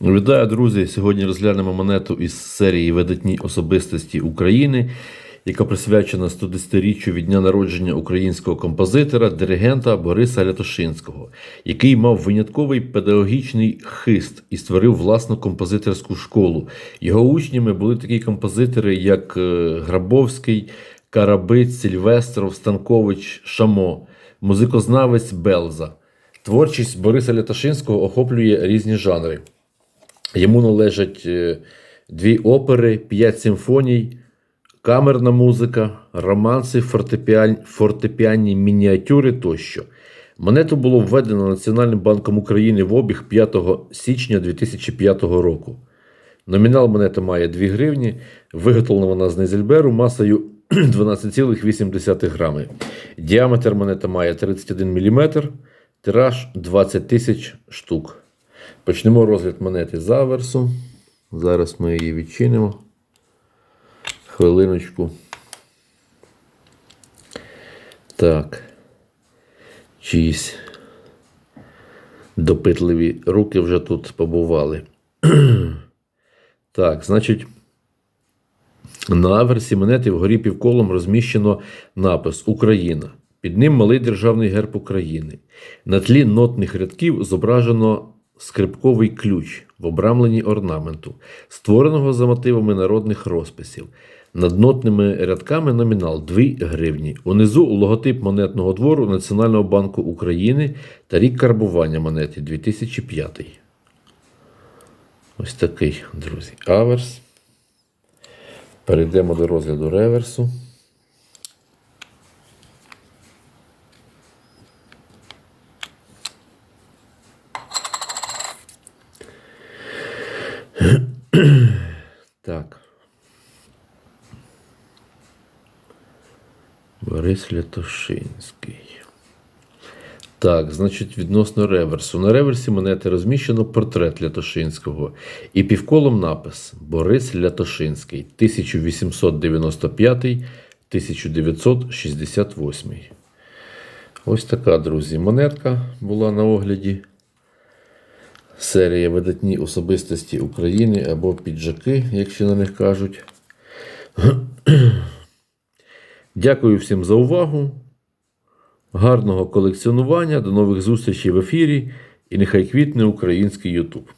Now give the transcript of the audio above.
Вітаю, друзі! Сьогодні розглянемо монету із серії Видатні особистості України, яка присвячена 110-річчю від дня народження українського композитора, диригента Бориса Лятошинського, який мав винятковий педагогічний хист і створив власну композиторську школу. Його учнями були такі композитори, як е, Грабовський, Карабиць, Сільвестров, Станкович, Шамо, музикознавець Белза. Творчість Бориса Лятошинського охоплює різні жанри. Йому належать е, дві опери, п'ять симфоній, камерна музика, романси, фортепіанні мініатюри тощо. Монету було введено Національним банком України в обіг 5 січня 2005 року. Номінал монети має 2 гривні, виготовлена вона з Нейзельберу масою 12,8 грами. Діаметр монети має 31 мм, тираж 20 тисяч штук. Почнемо розгляд монети з аверсу. Зараз ми її відчинимо. Хвилиночку. Так. Чиїсь допитливі руки вже тут побували. так, значить, на аверсі монети вгорі півколом розміщено напис Україна. Під ним малий державний герб України. На тлі нотних рядків зображено скрипковий ключ в обрамленні орнаменту, створеного за мотивами народних розписів. Над нотними рядками номінал 2 гривні. Унизу логотип монетного двору Національного банку України та рік карбування монети 2005. Ось такий, друзі, аверс. Перейдемо до розгляду реверсу. Так. Борис Лятошинський. Так, значить, відносно реверсу. На реверсі монети розміщено портрет Лятошинського і півколом напис Борис Лятошинський 1895-1968. Ось така, друзі, монетка була на огляді. Серія видатні особистості України або піджаки, якщо на них кажуть. Дякую всім за увагу. Гарного колекціонування. До нових зустрічей в ефірі. І нехай квітне український Ютуб.